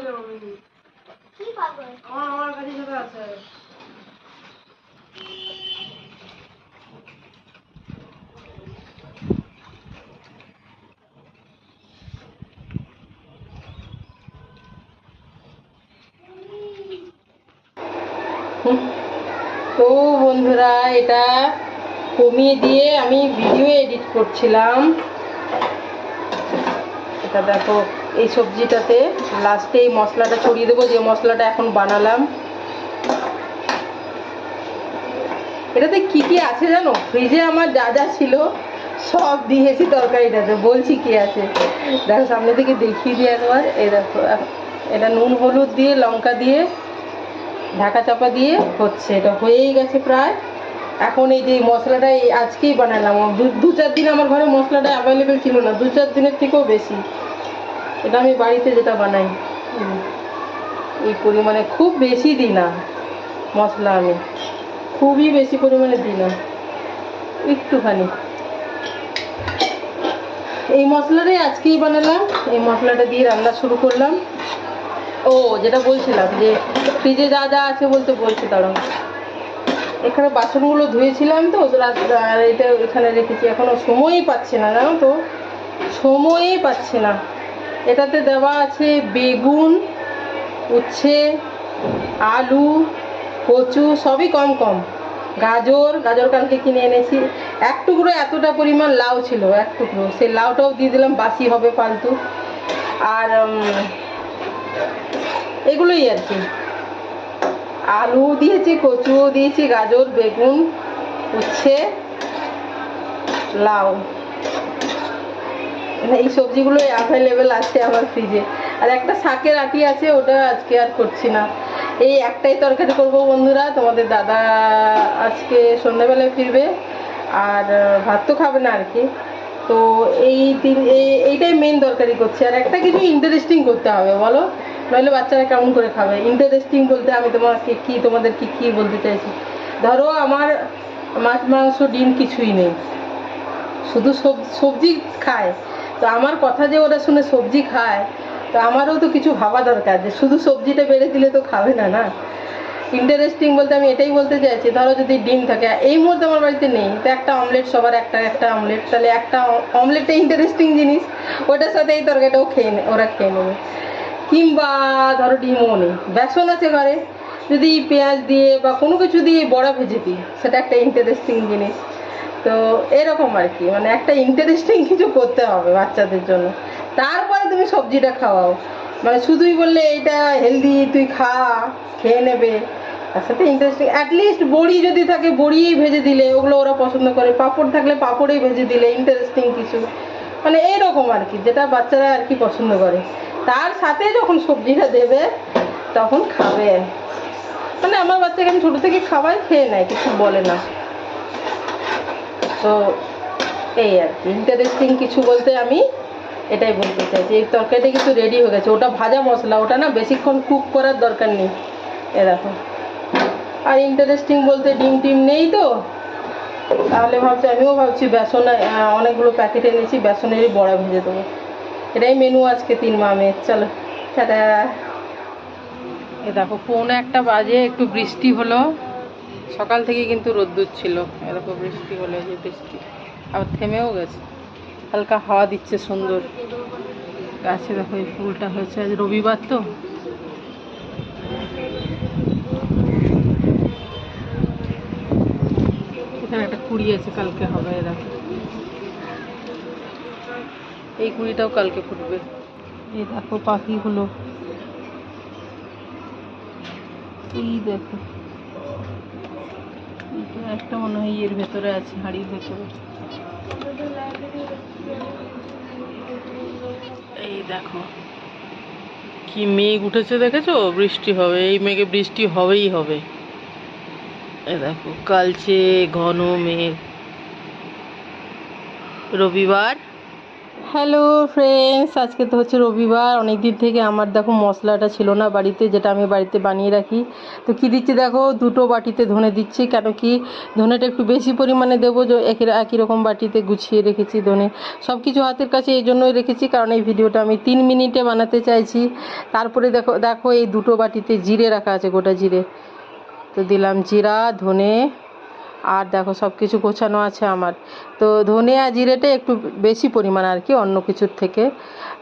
পাগল হয়ে যাব আমি। কি পাগল? আমার আমার কাছে যেটা আছে। তো বন্ধুরা এটা কমিয়ে দিয়ে আমি ভিডিও এডিট করছিলাম। এটা দেখো এই সবজিটাতে লাস্টে এই মশলাটা ছড়িয়ে দেবো, যে মশলাটা এখন বানালাম। এটাতে কি কি আছে জানো? ফ্রিজে আমার যা যা ছিল, সব দিয়েছি তরকারিটাতে। বলছি কি আছে? দেখো, সামনে থেকে দেখিয়ে দিই একবার। দেখো, এটা নুন, হলুদ দিয়ে, লঙ্কা দিয়ে, ঢাকা চাপা দিয়ে হচ্ছে। এটা হয়েই গেছে প্রায়। এখন এই যে মশলাটা এই আজকেই বানালাম। দু চার দিন আমার ঘরে মশলাটা অ্যাভেলেবেল ছিল না। দু চার দিনের থেকেও বেশি। এটা আমি বাড়িতে যেটা বানাই। এই পরিমাণে খুব বেশি দিই না মশলা আমি। খুবই বেশি পরিমাণে দিই না। একটুখানি। এই মশলাটাই আজকেই বানালাম। এই মশলাটা দিয়ে রান্না শুরু করলাম। ও যেটা বলছিলাম যে ফ্রিজে যা যা আছে বলতে বলছি দাঁড়াও। এখানে বাসনগুলো ধুয়েছিলাম তো এটা এখানে রেখেছি। এখনও সময়ই পাচ্ছে না জানো তো? সময়ই পাচ্ছে না। এটাতে দেওয়া আছে বেগুন, উচ্ছে, আলু, কচু, সবই কম কম। গাজর গাজর কালকে কিনে এনেছি। এক টুকরো এতটা পরিমাণ লাউ ছিল, এক টুকরো। সেই লাউটাও দিয়ে দিলাম, বাসি হবে ফালতু আর এগুলোই আর কি। আলু দিয়েছি কচু দিয়েছি, গাজর, বেগুন, উচ্ছে, লাউ। মানে এই সবজিগুলো অ্যাভেলেবেল আছে আমার ফ্রিজে আর একটা শাকের আটি আছে, ওটা আজকে আর করছি না। এই একটাই তরকারি করব বন্ধুরা, তোমাদের দাদা আজকে সন্ধ্যাবেলায় ফিরবে, আর ভাত তো খাবে না আর কি। তো এই তিন, এই- এইটাই মেন তরকারি করছি। আর একটা কিছু ইন্টারেস্টিং করতে হবে, বলো? নইলে বাচ্চারা কেমন করে খাবে? ইন্টারেস্টিং বলতে আমি তোমাকে কি তোমাদের কি কি বলতে চাইছি? ধরো আমার মাছ, মাংস, ডিম কিছুই নেই। শুধু সব- সবজি খায়। তো আমার কথা যে ওরা শুনে সবজি খায়, তো আমারও তো কিছু ভাবা দরকার যে শুধু সবজিটা বেড়ে দিলে তো খাবে না না? ইন্টারেস্টিং বলতে আমি এটাই বলতে চাইছি, ধরো যদি ডিম থাকে, এই মুহূর্তে আমার বাড়িতে নেই, তো একটা অমলেট সবার একটা একটা অমলেট তাহলে একটা অমলেটটা ইন্টারেস্টিং জিনিস, ওটার সাথে এই তরকারিটাও খেয়ে নে, ওরা খেয়ে নেবে। কিংবা ধরো ডিমও নেই, বেসন আছে ঘরে, যদি পেঁয়াজ দিয়ে বা কোনো কিছু দিয়ে বড়া ভেজে দিই, সেটা একটা ইন্টারেস্টিং জিনিস। তো এরকম আর কি মানে একটা ইন্টারেস্টিং কিছু করতে হবে বাচ্চাদের জন্য। তারপরে তুমি সবজিটা খাওয়াও। মানে শুধুই বললে এইটা হেলদি তুই খা, খেয়ে নেবে। তার সাথে ইন্টারেস্টিং অ্যাটলিস্ট বড়ি যদি থাকে বড়িই ভেজে দিলে, ওগুলো ওরা পছন্দ করে। পাঁপড় থাকলে পাঁপড়েই ভেজে দিলে ইন্টারেস্টিং কিছু। মানে এইরকম আর কি, যেটা বাচ্চারা আর কি পছন্দ করে। তার সাথে যখন সবজিটা দেবে, তখন খাবে। মানে আমার বাচ্চাকে আমি ছোটো থেকে খাবার খেয়ে নেয়, কিছু বলে না। তো এই আর কি। ইন্টারেস্টিং কিছু বলতে আমি এটাই বলতে চাইছি এই তরকারিটা কিন্তু রেডি হয়ে গেছে। ওটা ভাজা মশলা, ওটা না বেশিক্ষণ কুক করার দরকার নেই। এ দেখো। আর ইন্টারেস্টিং বলতে ডিম টিম নেই তো। তাহলে ভাবছি, আমিও ভাবছি বেসন অনেকগুলো প্যাকেট এনেছি, বেসনেরই বড়া ভেজে দেবো। এটাই মেনু আজকে তিন মামের চলো, টাটা। এ দেখো, পৌনে একটা বাজে, একটু বৃষ্টি হলো। সকাল থেকে কিন্তু রোদ্দুর ছিল। এরকম বৃষ্টি হলো যে বৃষ্টি। আবার থেমেও গেছে। হালকা হাওয়া দিচ্ছে সুন্দর। গাছে দেখো এই ফুলটা হয়েছে। আজ রবিবার তো। এখানে একটা কুড়ি আছে, কালকে হবে এ দেখো এই কুড়িটাও কালকে ফুটবে। এই দেখো পাখিগুলো। এই দেখো। একটা মনে হয় এর ভেতরে আছে, হাড়ির ভেতরে। এই দেখো। কি মেঘ উঠেছে দেখেছ? বৃষ্টি হবে। এই মেঘে বৃষ্টি হবেই হবে। এ দেখো, কালচে ঘন মেঘ। রবিবার হ্যালো ফ্রেন্ডস আজকে তো হচ্ছে রবিবার। অনেক দিন থেকে আমার দেখো মশলাটা ছিল না বাড়িতে, যেটা আমি বাড়িতে বানিয়ে রাখি। তো কী দিচ্ছি দেখো? দুটো বাটিতে ধনে দিচ্ছি। কেন কি ধনেটা একটু বেশি পরিমাণে দেবো। যে একই একই রকম বাটিতে গুছিয়ে রেখেছি ধনে। সব কিছু হাতের কাছে এই জন্যই রেখেছি, কারণ এই ভিডিওটা আমি তিন মিনিটে বানাতে চাইছি। তারপরে দেখো দেখো এই দুটো বাটিতে জিরে রাখা আছে, গোটা জিরে। তো দিলাম জিরা, ধনে আর দেখো সব কিছু গোছানো আছে আমার। তো ধনে জিরেটা একটু বেশি পরিমাণ আর কি, অন্য কিছুর থেকে।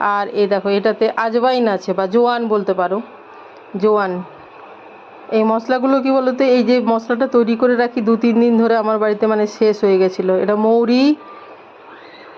আর এই দেখো, এটাতে আজওয়াইন আছে বা জোয়ান বলতে পারো। জোয়ান। এই মশলাগুলো কি বলতো, এই যে মশলাটা তৈরি করে রাখি দু তিন দিন ধরে আমার বাড়িতে মানে শেষ হয়ে গেছিল। এটা মৌরি।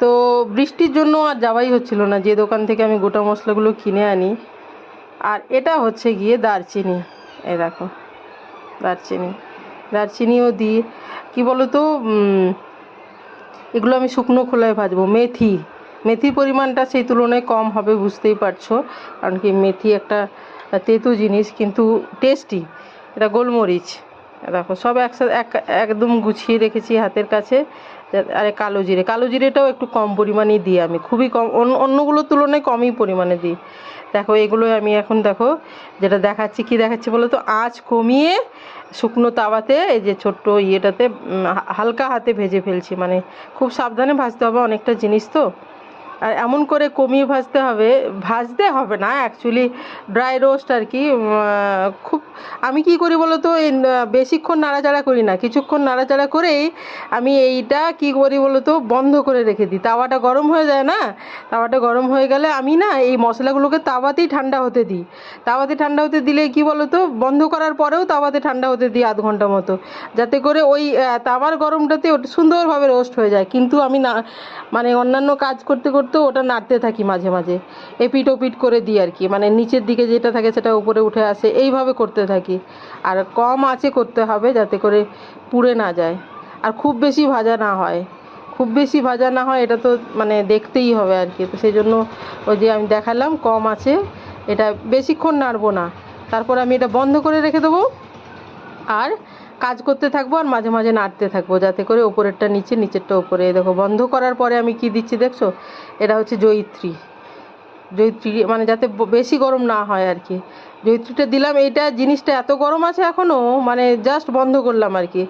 তো বৃষ্টির জন্য আর যাওয়াই হচ্ছিল না, যে দোকান থেকে আমি গোটা মশলাগুলো কিনে আনি। আর এটা হচ্ছে গিয়ে দারচিনি। এ দেখো, দারচিনি। দারচিনিও দিই। কি বলতো? এগুলো আমি শুকনো খোলায় ভাজবো। মেথি। মেথির পরিমাণটা সেই তুলনায় কম হবে, বুঝতেই পারছ। কারণ কি মেথি একটা তেতো জিনিস, কিন্তু টেস্টি এটা গোলমরিচ। দেখো, সব একসাথে, এক, একদম গুছিয়ে রেখেছি হাতের কাছে। আরে কালো জিরে। কালো জিরেটাও একটু কম পরিমাণেই দিই আমি। খুবই কম, অন্য, অন্যগুলোর তুলনায় কমই পরিমাণে দিই। দেখো এগুলো আমি এখন দেখো, যেটা দেখাচ্ছি, কি দেখাচ্ছি বলো তো? আঁচ কমিয়ে শুকনো তাওয়াতে এই যে ছোট্ট ইয়েটাতে হালকা হাতে ভেজে ফেলছি। মানে খুব সাবধানে ভাজতে হবে অনেকটা জিনিস তো। আর এমন করে কমিয়ে ভাজতে হবে ভাজতে হবে না অ্যাকচুয়ালি ড্রাই রোস্ট আর কি খুব, আমি কি করি বলো তো এই বেশিক্ষণ নাড়াচাড়া করি না, কিছুক্ষণ নাড়াচাড়া করেই আমি এইটা কি করি বলো তো বন্ধ করে রেখে দিই। তাওয়াটা গরম হয়ে যায় না, তাওয়াটা গরম হয়ে গেলে আমি না এই মশলাগুলোকে তাওয়াতেই ঠান্ডা হতে দিই। তাওয়াতে ঠান্ডা হতে দিলে কি বলো তো বন্ধ করার পরেও তাওয়াতে ঠান্ডা হতে দিই আধ ঘণ্টা মতো, যাতে করে ওই তাওয়ার গরমটাতে সুন্দরভাবে রোস্ট হয়ে যায়। কিন্তু আমি না মানে অন্যান্য কাজ করতে করতে ওটা নাড়তে থাকি মাঝে মাঝে। এপিট ওপিট করে দিই আর কি। মানে নিচের দিকে যেটা থাকে সেটা উপরে উঠে আসে। এইভাবে করতে থাকি। আর কম আঁচে করতে হবে যাতে করে পুড়ে না যায়। আর খুব বেশি ভাজা না হয়। খুব বেশি ভাজা না হয় এটা তো মানে দেখতেই হবে আর কি। তো সেই জন্য ওই যে আমি দেখালাম কম আছে। এটা বেশিক্ষণ নাড়বো না। তারপর আমি এটা বন্ধ করে রেখে দেবো। আর কাজ করতে থাকব আর মাঝে মাঝে নাড়তে থাকব, যাতে করে ওপরেরটা নিচে, নিচেরটা ওপরে দেখো, বন্ধ করার পরে আমি কি দিচ্ছি দেখছ? এটা হচ্ছে জয়িত্রী। জয়িত্রী মানে যাতে বেশি গরম না হয় আর কি। জয়িত্রীটা দিলাম, এইটা জিনিসটা এত গরম আছে এখনও মানে জাস্ট বন্ধ করলাম আর কি।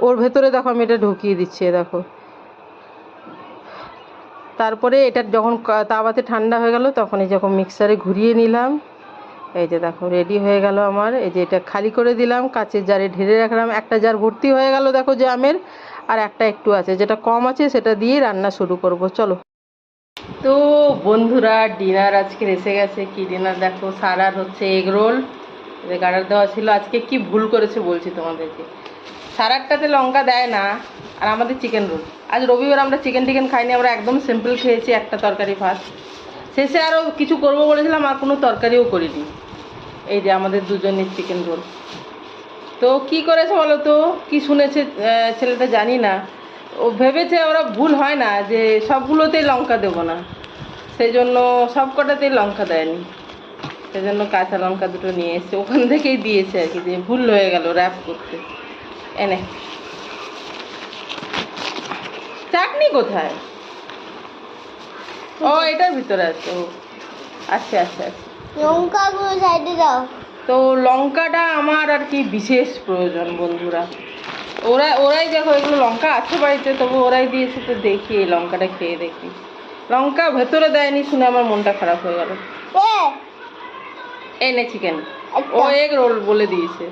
ওর ভেতরে দেখো আমি এটা ঢুকিয়ে দিচ্ছি দেখো। তারপরে এটা যখন তাওয়াতে ঠান্ডা হয়ে গেল তখন এই যখন মিক্সারে ঘুরিয়ে নিলাম। এই যে দেখো রেডি হয়ে গেল আমার। এই যে এটা খালি করে দিলাম, কাচের জারে ঢেলে রাখলাম। একটা জার ভর্তি হয়ে গেল দেখো যে আমের, আর একটা একটু আছে। যেটা কম আছে সেটা দিয়ে রান্না শুরু করব। চলো। তো বন্ধুরা, ডিনার আজকে এসে গেছে। কি ডিনার? দেখো সারার হচ্ছে এগ রোল। গার্ডার দেওয়া ছিল। আজকে কি ভুল করেছে বলছি তোমাদেরকে। সারারটাতে লঙ্কা দেয় না, আর আমাদের চিকেন রোল আজ রবিবার আমরা চিকেন টিকেন খাইনি, আমরা একদম সিম্পল খেয়েছি একটা তরকারি ভাত শেষে আরও কিছু করব বলেছিলাম, আর কোনো তরকারিও করিনি। এই যে আমাদের দুজনের চিকেন রোল তো কি করেছে বলো তো? কি শুনেছে ছেলেটা জানি না। ও ভেবেছে ওরা ভুল হয় না, যে সবগুলোতেই লঙ্কা দেবো না। সেই জন্য সব কটাতেই লঙ্কা দেয়নি। সেই জন্য কাঁচা লঙ্কা দুটো নিয়ে এসছে। ওখান থেকেই দিয়েছে আর কি, যে ভুল হয়ে গেল র্যাপ করতে। এনে। চাটনি কোথায়? ও এটার ভিতরে আছে ও। আচ্ছা আচ্ছা আচ্ছা লঙ্কাগুলো সাইডে দাও। তো লঙ্কাটা আমার আর কি বিশেষ প্রয়োজন বন্ধুরা। ওরা ওরাই দেখো এগুলো লঙ্কা আছে বাড়িতে তবু ওরাই দিয়েছে তো দেখি এই লঙ্কাটা খেয়ে দেখি। লঙ্কা ভেতরে দেয়নি শুনে আমার মনটা খারাপ হয়ে গেল। এই নে চিকেন আচ্ছা। ও এগ রোল বলে দিয়েছে।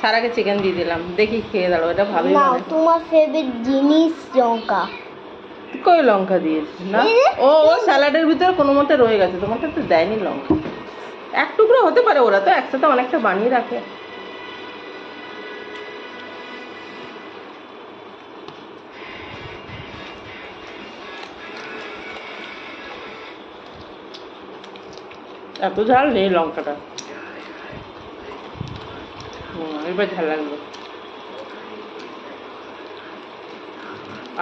সারাকে চিকেন দিয়ে দিলাম। দেখি খেয়ে দাঁড়ো এটা মানে তোমার ফেভারিট জিনিস লঙ্কা। কই লঙ্কা দিয়েছে না? ও ও স্যালাডের ভিতরে কোনো মতে রয়ে গেছে তোমাকে তো দেয়নি লঙ্কা। এক টুকরো হতে পারে ওরা তো একসাথে অনেকটা বানিয়ে রাখে। এত ঝাল নেই লঙ্কাটা। এবার ঝাল লাগল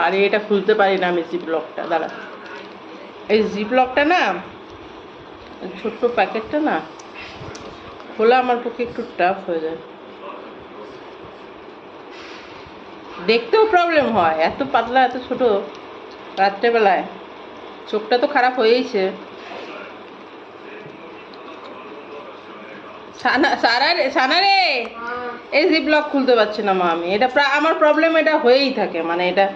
আর এটা খুলতে পারি না আমি জিপ লকটা দাঁড়া। এই জিপ লকটা না ছোট্ট প্যাকেটটা না খোলা আমার পক্ষে একটু টাফ হয়ে যায়। দেখতেও প্রবলেম হয় এত পাতলা এত ছোট রাত্রেবেলায়। চোখটা তো খারাপ হয়েইছে। সানা রে সানা রে! এই জিপ লক খুলতে পারছি না মা আমি এটা আমার প্রবলেম এটা হয়েই থাকে মানে এটা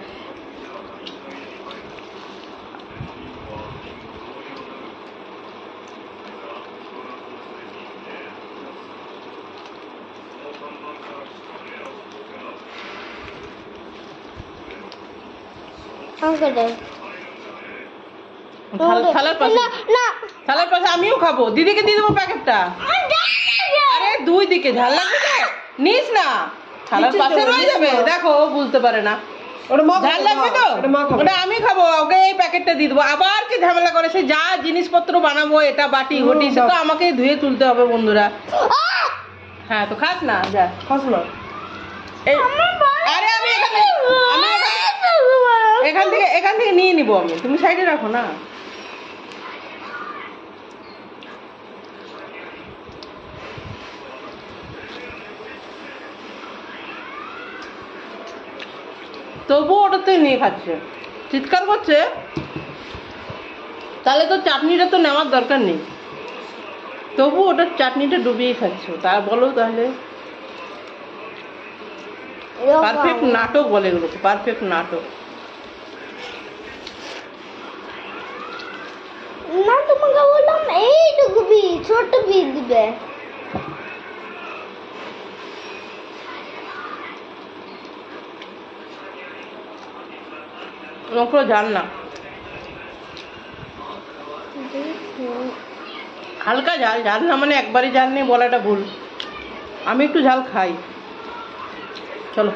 আমাকে দে। থালার পাশে না না। থালার পাশে আমিও খাব। দিদিকে দিয়ে দেবো প্যাকেটটা। আরে দুই দিকে ঝাল লাগবে নিস না। থালার পাশে রয়ে যাবে। দেখো বুঝতে পারে না। ওটা ঝাল লাগবে তো? ওটা মা খাবে। ওটা আমি খাব ওকে এই প্যাকেটটা দিয়ে দেবো। আবার কি ঝামেলা করে? সে যা জিনিসপত্র বানাবো এটা বাটি ঘটি সে তো বাহ। আমাকেই ধুয়ে তুলতে হবে বন্ধুরা। হ্যাঁ তো খাস না যা। খাস না। আরে আমি এখান আমি এখান- থেকে এখান থেকে নিয়ে নিবো আমি। তুমি সাইডে রাখো না? তবু ওটাতে নিয়ে খাচ্ছে। চিৎকার করছে। তাহলে তো চাটনিটা তো নেওয়ার দরকার নেই। তবু ওটার চাটনিটা ডুবিয়ে খাচ্ছে। তা বলো তাহলে। পারফেক্ট নাটক বলে এগুলোকে। পারফেক্ট নাটক না তোমাকে বললাম এইটুকু ছোট বি দিবে। জান না। হালকা ঝাল ঝাল না মানে একবারই ঝাল নেই, বলাটা ভুল। আমি একটু ঝাল খাই। চলো।